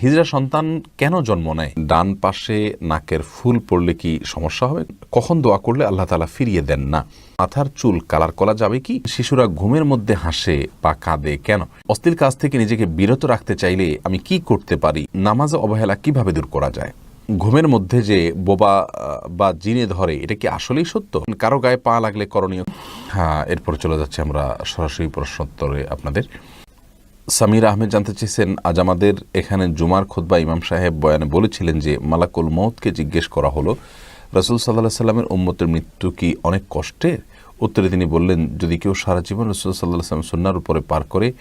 হিজড়া সন্তান কেন জন্ম নেয়? ডান পাশে নাকের ফুল পড়লে কি সমস্যা হবে? কখন দোয়া করলে আল্লাহ তালা ফিরিয়ে দেন না? মাথার চুল কালার করা যাবে কি? শিশুরা ঘুমের মধ্যে হাসে বা কাঁদে কেন? অস্থির কাজ থেকে নিজেকে বিরত রাখতে চাইলে আমি কি করতে পারি? নামাজে অবহেলা কীভাবে দূর করা যায়? ঘুমের মধ্যে যে বোবা বা জিনে ধরে, এটা কি আসলেই সত্য? কারও গায়ে পা লাগলে করণীয়? হ্যাঁ এরপর চলে যাচ্ছে আমরা সরাসরি প্রশ্নোত্তরে আপনাদের। সামির আহমেদ জানতে চেয়েছেন আজ আমাদের এখানে জুমার খোদবা ইমাম সাহেব বয়ানে বলেছিলেন যে মালাকুল মৌতকে জিজ্ঞেস করা হলো রসুল সাল্লাহ সাল্লামের উম্মতের মৃত্যু কি অনেক কষ্টের? উত্তরে তিনি বললেন যদি কেউ সারা জীবন রসুল সাল্লাহ সাল্লাম সন্ন্যার উপরে পার করে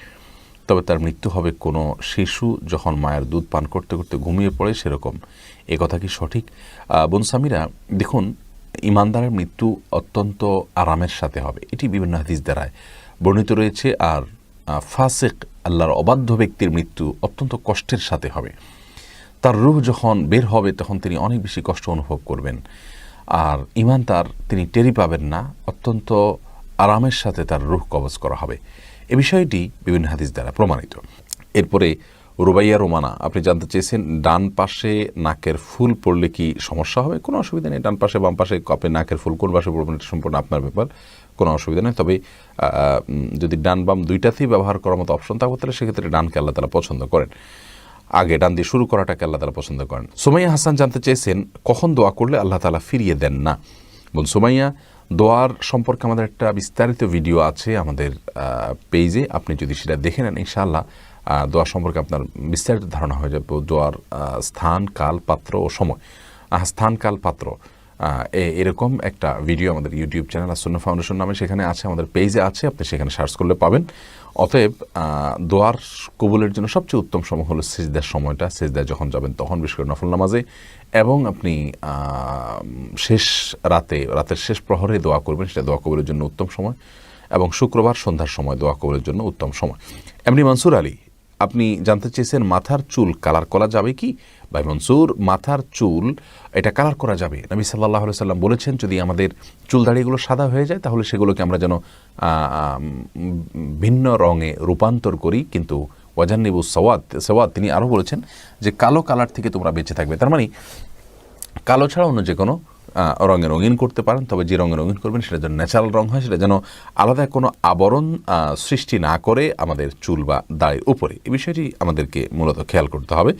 তবে তার মৃত্যু হবে কোনো শিশু যখন মায়ের দুধ পান করতে করতে ঘুমিয়ে পড়ে সেরকম। এ কথা কি সঠিক? আহ, বোন সামিরা দেখুন ইমানদারের মৃত্যু অত্যন্ত আরামের সাথে হবে এটি বিভিন্ন হাদিস দ্বারায় বর্ণিত রয়েছে আর ফাসেক, আল্লাহর অবাধ্য ব্যক্তির মৃত্যু অত্যন্ত কষ্টের সাথে হবে। তার রুহ যখন বের হবে, তখন তিনি অনেক বেশি কষ্ট অনুভব করবেন। আর ইমান তার, তিনি টেরি পাবেন না। অত্যন্ত আরামের সাথে তার রুহ কবজ করা হবে। এ বিষয়টি বিভিন্ন হাদিস দ্বারা প্রমাণিত। এরপরে রুবাইয়া রোমানা, আপনি জানতে চেয়েছেন ডান পাশে নাকের ফুল পড়লে কি সমস্যা হবে? কোনো অসুবিধা নেই, ডান পাশে, বাম পাশে আপনি নাকের ফুল, কোন পাশে পড়বেন এটা সম্পূর্ণ আপনার ব্যাপার, কোনো অসুবিধা নেই। তবে যদি ডান বাম দুইটাতেই ব্যবহার করার মতো অপশন থাকবে, তাহলে সেক্ষেত্রে ডানকে আল্লাহ তালা পছন্দ করেন। আগে ডান দিয়ে শুরু করাটাকে আল্লাহ তালা পছন্দ করেন। সোমাইয়া হাসান জানতে চেয়েছেন, কখন দোয়া করলে আল্লাহ তালা ফিরিয়ে দেন না? বল সোমাইয়া, দোয়ার সম্পর্কে আমাদের একটা বিস্তারিত ভিডিও আছে আমাদের পেজে আপনি যদি সেটা দেখে নেন, ইনশাআল্লাহ দোয়া সম্পর্কে আপনার বিস্তারিত ধারণা হয়ে যাবে। দোয়ার স্থান, কাল, পাত্র ও সময়। স্থান, কাল, পাত্র। এরকম একটা ভিডিও আমাদের ইউটিউব চ্যানেল আসন্ন ফাউন্ডেশন নামে সেখানে আছে, আমাদের পেজে আছে, আপনি সেখানে সার্চ করলে পাবেন। অতএব দোয়ার কবুলের জন্য সবচেয়ে উত্তম সময় হলো সেজদার সময়টা। সেজদায় যখন যাবেন তখন বিশেষ করে নফল নামাজে এবং আপনি শেষ রাতে, রাতের শেষ প্রহরে দোয়া করবেন, সেটা দোয়া কবুলের জন্য উত্তম সময়। এবং শুক্রবার সন্ধ্যার সময় দোয়া কবুলের জন্য উত্তম সময়। এমনি মনসুর আলী আপনি জানতে চেয়েছেন মাথার চুল কালার করা যাবে কি? ভাই মনসুর, মাথার চুল, এটা কালার করা যাবে? নবী সাল্লাহ সাল্লাম বলেছেন, যদি আমাদের চুল দাড়িগুলো সাদা হয়ে যায়, তাহলে সেগুলোকে আমরা যেন ভিন্ন রঙে রূপান্তর করি। কিন্তু ওয়াজান্নিবু সওয়াদ সওয়াদ তিনি আরও বলেছেন যে কালো কালার থেকে তোমরা বেঁচে থাকবে। তার মানে কালো ছাড়া অন্য যে কোনো রঙে রঙিন করতে পারেন, তবে যে রঙে রঙিন করবেন সেটা যেন ন্যাচারাল রং হয়, সেটা যেন আলাদা কোনো আবরণ সৃষ্টি না করে আমাদের চুল বা দাড়ির উপরে। এই বিষয়টি আমাদেরকে মূলত খেয়াল করতে হবে।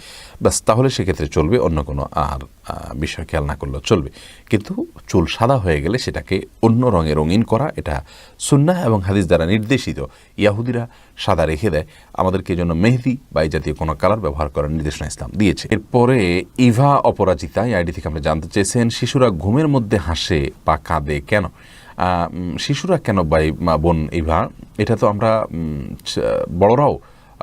ব্যাস, তাহলে সেক্ষেত্রে চলবে অন্য কোনো আর বিষয় খেয়াল না করলেও চলবে। কিন্তু চুল সাদা হয়ে গেলে সেটাকে অন্য রঙে রঙিন করা, এটা সুন্নাহ এবং হাদিস দ্বারা নির্দেশিত। ইয়াহুদিরা সাদা রেখে দেয়। আমাদেরকে জন্য মেহেদি বা জাতীয় কোনো কালার ব্যবহার করার নির্দেশনা ইসলাম দিয়েছে। এরপরে ইভা অপরাজিতা, এই আইডি থেকে আপনি জানতে চেয়েছেন, শিশুরা ঘুমের মধ্যে হাসে বা কাঁদে কেন? শিশুরা কেন বাই বোন ইভা? এটা তো আমরা বড়রাও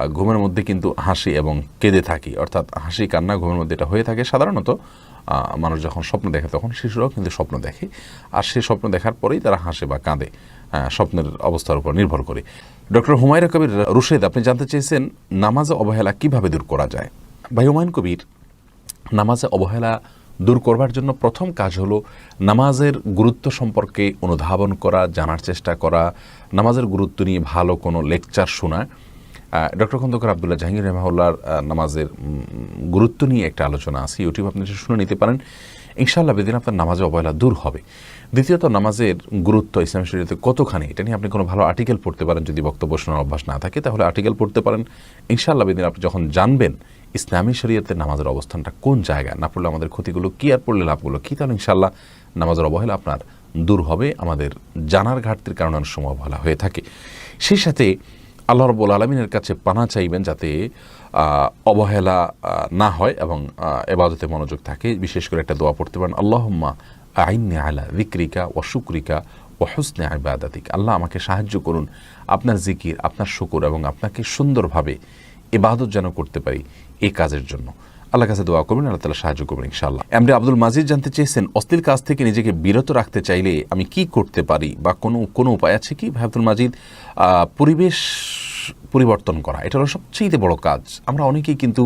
ঘুমের মধ্যে কিন্তু হাসি এবং কেঁদে থাকি। অর্থাৎ হাসি, কান্না ঘুমের মধ্যে এটা হয়ে থাকে। সাধারণত মানুষ যখন স্বপ্ন দেখে, তখন শিশুরাও কিন্তু স্বপ্ন দেখে। আর সেই স্বপ্ন দেখার পরেই তারা হাসে বা কাঁদে স্বপ্নের অবস্থার উপর নির্ভর করে। ডক্টর হুমায়রা কবির রুশেদ, আপনি জানতে চেয়েছেন নামাজে অবহেলা কীভাবে দূর করা যায়? ভাই, হুমায়ুন কবির, নামাজে অবহেলা দূর করবার জন্য প্রথম কাজ হলো নামাজের গুরুত্ব সম্পর্কে অনুধাবন করা, জানার চেষ্টা করা। নামাজের গুরুত্ব নিয়ে ভালো কোনো লেকচার শোনা। ডক্টর খন্দকার আবদুল্লাহ জাহাঙ্গীর রহমাউল্লার নামাজের গুরুত্ব নিয়ে একটা আলোচনা আছে। ইউটিউব আপনি শুনে নিতে পারেন। ইনশাআল্লাহ বেদিন আপনার নামাজে অবহেলা দূর হবে। দ্বিতীয়ত, নামাজের গুরুত্ব ইসলাম শরীয়তে কতখানি, এটা নিয়ে আপনি কোনো ভালো আর্টিকেল পড়তে পারেন যদি বক্তব্য শোনার অভ্যাস না থাকে, তাহলে আর্টিকেল পড়তে পারেন। ইনশাআল্লাহ বেদিন আপনি যখন জানবেন ইসলামী শরীয়তে নামাজের অবস্থানটা কোন জায়গায় না পড়লে আমাদের ক্ষতিগুলো কী, আর পড়লে লাভগুলো কী, তাহলে ইনশাআল্লাহ নামাজের অবহেলা আপনার দূর হবে। আমাদের জানার ঘাটতির কারণে অনেক সময় অবহেলা হয়ে থাকে। সেই সাথে আল্লাহ রব্বুল আলমিনের কাছে পানা চাইবেন যাতে অবহেলা না হয় এবং এবাদতে মনোযোগ থাকে। বিশেষ করে একটা দোয়া পড়তে পারেন, আল্লাহম্মা আইনে আলা বিক্রিকা ও শুক্রিকা ও হুসনে আবাদাতিক আল্লাহ আমাকে সাহায্য করুন, আপনার জিকির, আপনার শুকুর এবং আপনাকে সুন্দরভাবে এবাদত যেন করতে পারি এই কাজের জন্য। আল্লাহ কাছে দোয়া করবেন, আল্লাহ তালা সাহায্য করবেন ইনশাআল্লাহ। এমনি আব্দুল মাজিদ জানতে চেয়েছেন অস্থির কাজ থেকে নিজেকে বিরত রাখতে চাইলে আমি কি করতে পারি বা কোনো কোনো উপায় আছে কি? ভাই আব্দুল মাজিদ পরিবেশ পরিবর্তন করা, এটা হলো সবচেয়ে বড় কাজ। আমরা অনেকেই কিন্তু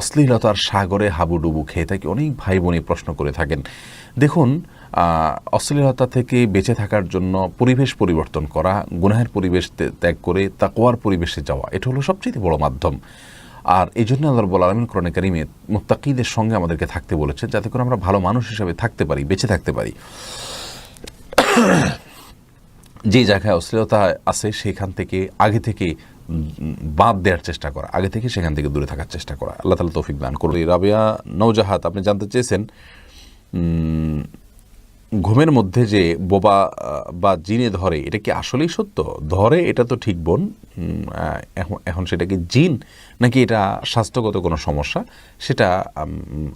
অশ্লীলতার সাগরে হাবুডুবু খেয়ে থাকি, অনেক ভাই বোনই প্রশ্ন করে থাকেন, দেখুন অশ্লীলতা থেকে বেঁচে থাকার জন্য পরিবেশ পরিবর্তন করা, গুনাহের পরিবেশ ত্যাগ করে তাকোয়ার পরিবেশে যাওয়া, এটা হলো সবচেয়ে বড় মাধ্যম। আর এই জন্য আল্লাহ রব্বুল আলমিন কোরআন কারিমে মুত্তাকিদের সঙ্গে আমাদেরকে থাকতে বলেছেন, যাতে করে আমরা ভালো মানুষ হিসাবে থাকতে পারি, বেঁচে থাকতে পারি। যে জায়গায় অশ্লীলতা আছে, সেখান থেকে, আগে থেকে বাদ দেওয়ার চেষ্টা করা, আগে থেকে সেখান থেকে দূরে থাকার চেষ্টা করা। আল্লাহ তালা তৌফিক দান করবে রাবিয়া নৌজাহাত আপনি জানতে চেয়েছেন? ঘুমের মধ্যে যে বোবা বা জিনে ধরে, এটা কি আসলেই সত্য? ধরে, এটা তো ঠিক বোন। এখন এখন সেটা কি জিন? নাকি এটা স্বাস্থ্যগত কোনো সমস্যা? সেটা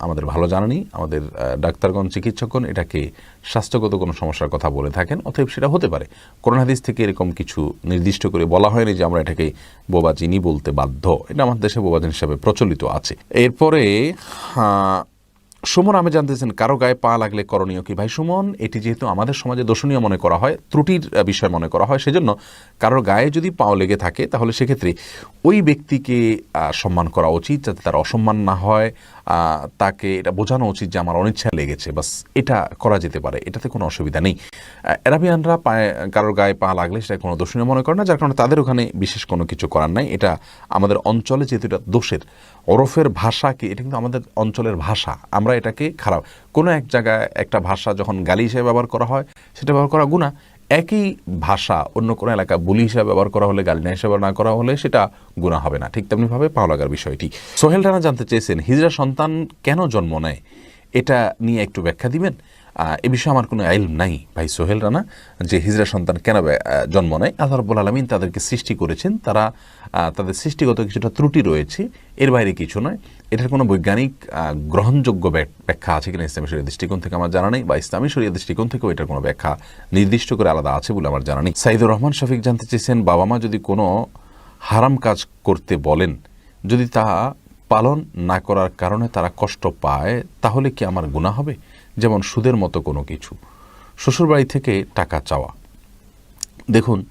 আমাদের ভালো জানা নেই আমাদের ডাক্তারগণ, চিকিৎসকগণ এটাকে স্বাস্থ্যগত কোনো সমস্যার কথা বলে থাকেন, অতএব সেটা হতে পারে। করোনা হাদিস থেকে এরকম কিছু নির্দিষ্ট করে বলা হয়নি যে আমরা এটাকে বোবা জিনি বলতে বাধ্য। এটা আমাদের দেশে বোবা জিন হিসাবে প্রচলিত আছে। এরপরে সুমন, আমি জানতেছেন কারও গায়ে পা লাগলে করণীয় কি? ভাই সুমন, এটি যেহেতু আমাদের সমাজে দোষণীয় মনে করা হয়, ত্রুটির বিষয় মনে করা হয়, সেজন্য কারোর গায়ে যদি পাও লেগে থাকে, তাহলে সেক্ষেত্রে ওই ব্যক্তিকে সম্মান করা উচিত, যাতে তার অসম্মান না হয় তাকে এটা বোঝানো উচিত যে আমার অনিচ্ছা লেগেছে। বাস এটা করা যেতে পারে, এটাতে কোনো অসুবিধা নেই। অ্যারাবিয়ানরা পায়ে, কারোর গায়ে পা লাগলে সেটা কোনো দোষণীয় মনে করে না, যার কারণে তাদের ওখানে বিশেষ কোনো কিছু করার নাই। এটা আমাদের অঞ্চলে যেহেতু এটা দোষের, ওরফের ভাষা কি এটা কিন্তু আমাদের অঞ্চলের ভাষা। আমরা এটাকে খারাপ, কোনো এক জায়গায় একটা ভাষা যখন গালি হিসেবে ব্যবহার করা হয়, সেটা ব্যবহার করা গুণা একই ভাষা অন্য কোনো এলাকায় বুলি হিসাবে ব্যবহার করা হলে গালিনা হিসাবে না করা হলে সেটা গুণা হবে না। ঠিক তেমনিভাবে পাওয়া লাগার বিষয়টি। সোহেল রানা জানতে চেয়েছেন, হিজরা সন্তান কেন জন্ম নেয়? এটা নিয়ে একটু ব্যাখ্যা দিবেন। এ বিষয়ে আমার কোনো আইল নাই ভাই সোহেল রানা, যে হিজরা সন্তান কেন জন্ম নেয়। আল্লাহ রব্বুল আলমিন তাদেরকে সৃষ্টি করেছেন। তারা তাদের সৃষ্টিগত কিছুটা ত্রুটি রয়েছে। এর বাইরে কিছু নয়। এটার কোনো বৈজ্ঞানিক গ্রহণযোগ্য ব্যাখ্যা আছে কিনা ইসলামী শরীয় দৃষ্টিকোণ থেকে আমার জানা নেই, বা ইসলামী শরীয় দৃষ্টিকোণ থেকেও এটার কোনো ব্যাখ্যা নির্দিষ্ট করে আলাদা আছে বলে আমার জানা নেই। সাইদুর রহমান শফিক জানতে চেয়েছেন, বাবা মা যদি কোনো হারাম কাজ করতে বলেন, যদি তা পালন না করার কারণে তারা কষ্ট পায়, তাহলে কি আমার গুণা হবে? যেমন সুদের মতো কোনো কিছু। শ্বশুরবাড়ি থেকে টাকা চাওয়া। দেখুন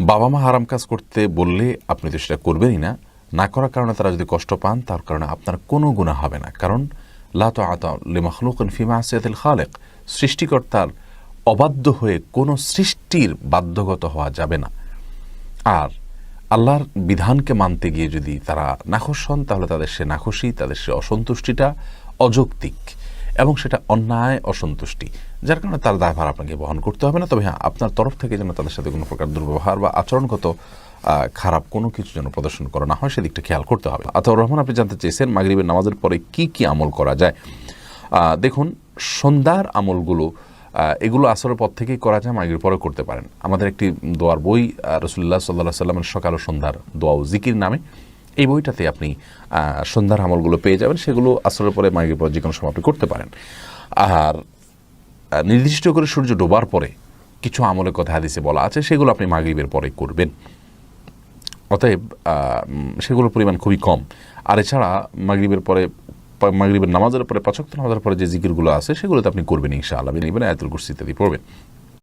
বাবা মা হারাম কাজ করতে বললে আপনি তো সেটা করবেনই না। না করার কারণে তারা যদি কষ্ট পান, তার কারণে আপনার কোনো গুণা হবে না। কারণ লাত আতমখলুকন ফিমা আসিয়াতিল খালেক, সৃষ্টিকর্তার অবাধ্য হয়ে কোনো সৃষ্টির বাধ্যগত হওয়া যাবে না। আর আল্লাহর বিধানকে মানতে গিয়ে যদি তারা নাখোশ হন, তাহলে তাদের সে নাখোশি, তাদের সে অসন্তুষ্টিটা অযৌক্তিক এবং সেটা অন্যায়, অসন্তুষ্টি। যার কারণে তার দায়ভার আপনাকে বহন করতে হবে না। তবে হ্যাঁ আপনার তরফ থেকে যেন তাদের সাথে কোনো প্রকার দুর্ব্যবহার বা আচরণগত খারাপ কোনো কিছু যেন প্রদর্শন করা না হয়, সেদিকটা খেয়াল করতে হবে। আতাউর রহমান, আপনি জানতে চেয়েছেন মাগরিবের নামাজের পরে কি কি আমল করা যায়। দেখুন, সন্ধ্যার আমলগুলো এগুলো আসরের পর থেকেই করা যায়, মাগরিবের পরে করতে পারেন। আমাদের একটি দোয়ার বই রসুল্লাহ সাল্লাহ সাল্লামের সকাল ও সন্ধ্যার দোয়া জিকির নামে। এই বইটাতে আপনি সন্ধ্যার আমলগুলো পেয়ে যাবেন, সেগুলো আসরের পরে মাগরিবের পরে যে কোনো সময় আপনি করতে পারেন। আর নির্দিষ্ট করে সূর্য ডোবার পরে কিছু আমলের কথা হাদিসে বলা আছে, সেগুলো আপনি মাগরিবের পরে করবেন। অতএব সেগুলোর পরিমাণ খুবই কম। আর এছাড়া মাগরিবের পরে মাগরিবের নামাজের পরে পাচক নামাজের পরে যে জিকিরগুলো আছে, সেগুলোতে আপনি করবেন ইনশাআল্লাহ। নেবেন আয়াতুল কুরসি ইত্যাদি পড়বেন।